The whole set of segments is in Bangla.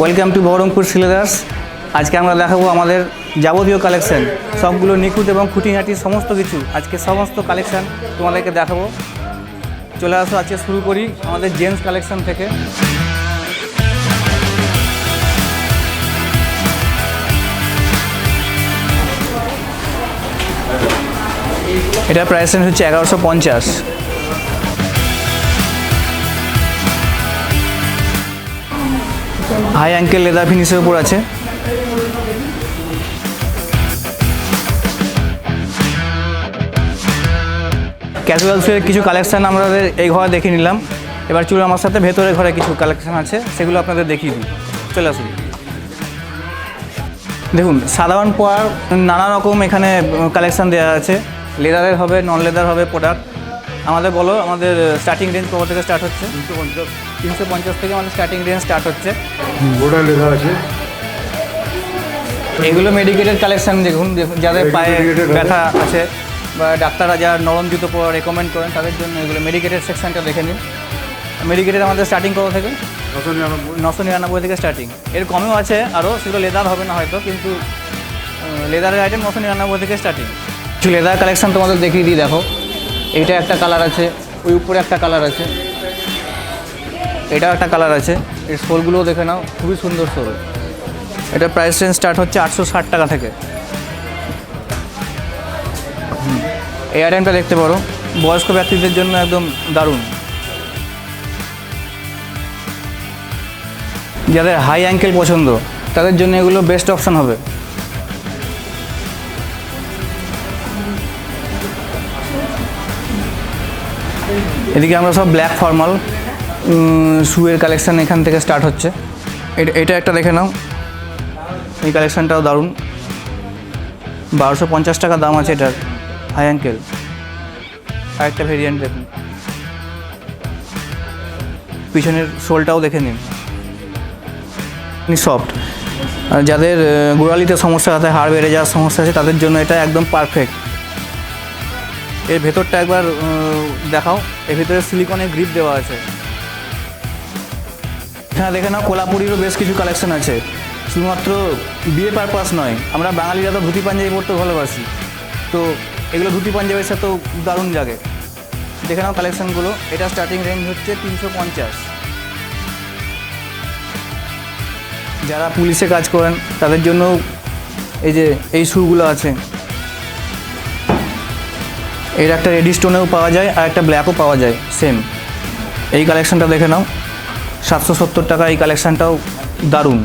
ওয়েলকাম টু বহরমপুর সিলেদার্স আজকে আমরা দেখাবো আমাদের যাবতীয় কালেকশন সবগুলো নিখুঁত এবং খুঁটিনাটি সমস্ত কিছু। আজকে সমস্ত কালেকশন তোমাদেরকে দেখাবো। চলে আসো, আজকে শুরু করি আমাদের জেন্টস কালেকশন থেকে। এটা প্রাইস হচ্ছে এগারোশো পঞ্চাশ। হাই অ্যাঙ্কেল লেদার ফিনিশের উপর আছে। ক্যাজুয়ালসের কিছু কালেকশান আমাদের এই ঘরে দেখে নিলাম। এবার চলুন আমার সাথে, ভেতরের ঘরে কিছু কালেকশান আছে, সেগুলো আপনাদের দেখিয়ে দিই। চলে আসুন। দেখুন, সাধারণ পড়ার নানা রকম এখানে কালেকশান দেওয়া আছে। লেদারের হবে নন লেদার হবে প্রোডাক্ট আমাদের বলো, আমাদের স্টার্টিং রেঞ্জ কত থেকে স্টার্ট হচ্ছে? তিনশো পঞ্চাশ থেকে আমাদের স্টার্টিং রেঞ্জ স্টার্ট হচ্ছে। গোটা লেখা আছে। এগুলো মেডিকেটেড কালেকশন দেখুন দেখুন যাদের পায়ে ব্যথা আছে বা ডাক্তাররা যারা নরম জুতো পরা রেকমেন্ড করেন তাদের জন্য এগুলো মেডিকেটেড সেকশনটা দেখে নিন। মেডিকেটেড আমাদের স্টার্টিং কত থেকে? নশো নিরানব্বই। নশো নিরানব্বই থেকে স্টার্টিং এর কমেও আছে আরও সেগুলো লেদার হবে না হয়তো কিন্তু লেদারের আইটেম নশো নিরানব্বই থেকে স্টার্টিং কিছু লেদার কালেকশন তোমাদের দেখিয়ে দিই দেখো। এইটা একটা কালার আছে ওই উপরে একটা কালার আছে। এটাও একটা কালার আছে। এর সোলগুলোও দেখে নাও, খুবই সুন্দর সোল। এটা প্রাইস রেঞ্জ স্টার্ট হচ্ছে আটশো ষাট টাকা থেকে। এই আইটেমটা দেখতে পারো, বয়স্ক ব্যক্তিদের জন্য একদম দারুণ। যাদের হাই অ্যাঙ্কেল পছন্দ, তাদের জন্য এগুলো বেস্ট অপশান হবে। এদিকে আমরা সব ব্ল্যাক ফর্মাল শুয়ের কালেকশান এখান থেকে স্টার্ট হচ্ছে। এটা এটা একটা দেখে নাও। এই কালেকশানটাও দারুণ। বারোশো পঞ্চাশ টাকা দাম আছে এটার। হাই অ্যাঙ্কেল আরেকটা ভেরিয়েন্ট দেখুন। পিছনের শোলটাও দেখে নিন। সফট যাদের গোড়ালিতে সমস্যা আছে হাড় বেড়ে যাওয়ার সমস্যা আছে, তাদের জন্য এটা একদম পারফেক্ট এর ভেতরটা একবার দেখাও। এর ভেতরে সিলিকনের গ্রিপ দেওয়া আছে। এখানে দেখে নাও, কোলাপুরিরও বেশ কিছু কালেকশন আছে। শুধুমাত্র বিয়ে পারপাস নয়, আমরা বাঙালিরা তো ধুতি পাঞ্জাবি পরতে ভালোবাসি। তো এগুলো ধুতি পাঞ্জাবির সাথেও দারুণ লাগে দেখে নাও কালেকশনগুলো এটা স্টার্টিং রেঞ্জ হচ্ছে তিনশো পঞ্চাশ। যারা পুলিশে কাজ করেন, তাদের জন্য এই যে, এই শুগুলো আছে। এর একটা রেডি স্টোনেও পাওয়া যায়, আর একটা ব্ল্যাকও পাওয়া যায় সেম এই কালেকশনটা দেখে নাও। সাতশো সত্তর টাকা এই কালেকশানটাও দারুণ।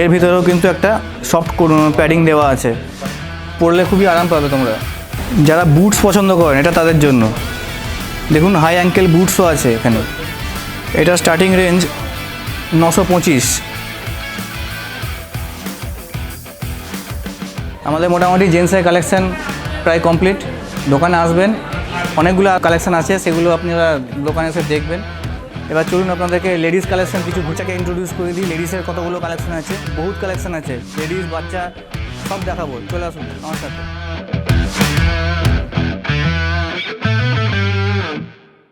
এর ভিতরেও কিন্তু একটা সফট প্যাডিং দেওয়া আছে। পরলে খুবই আরাম পাবে তোমরা। যারা বুটস পছন্দ করেন, এটা তাদের জন্য। দেখুন হাই অ্যাঙ্কেল বুটসও আছে এখানে। এটা স্টার্টিং রেঞ্জ নশো পঁচিশ। আমাদের মোটামুটি জেন্টসের কালেকশান প্রায় কমপ্লিট দোকানে আসবেন অনেকগুলো কালেকশান আছে, সেগুলো আপনারা দোকানে এসে দেখবেন। এবার চলুন আপনাদেরকে লেডিস কালেকশন কিছু ঘুচাকে ইন্ট্রোডিউস করে দিই। লেডিসের কতগুলো কালেকশন আছে? বহুত কালেকশান আছে। লেডিস বাচ্চা, সব দেখাবো। চলে আসুন, আমার সাথে।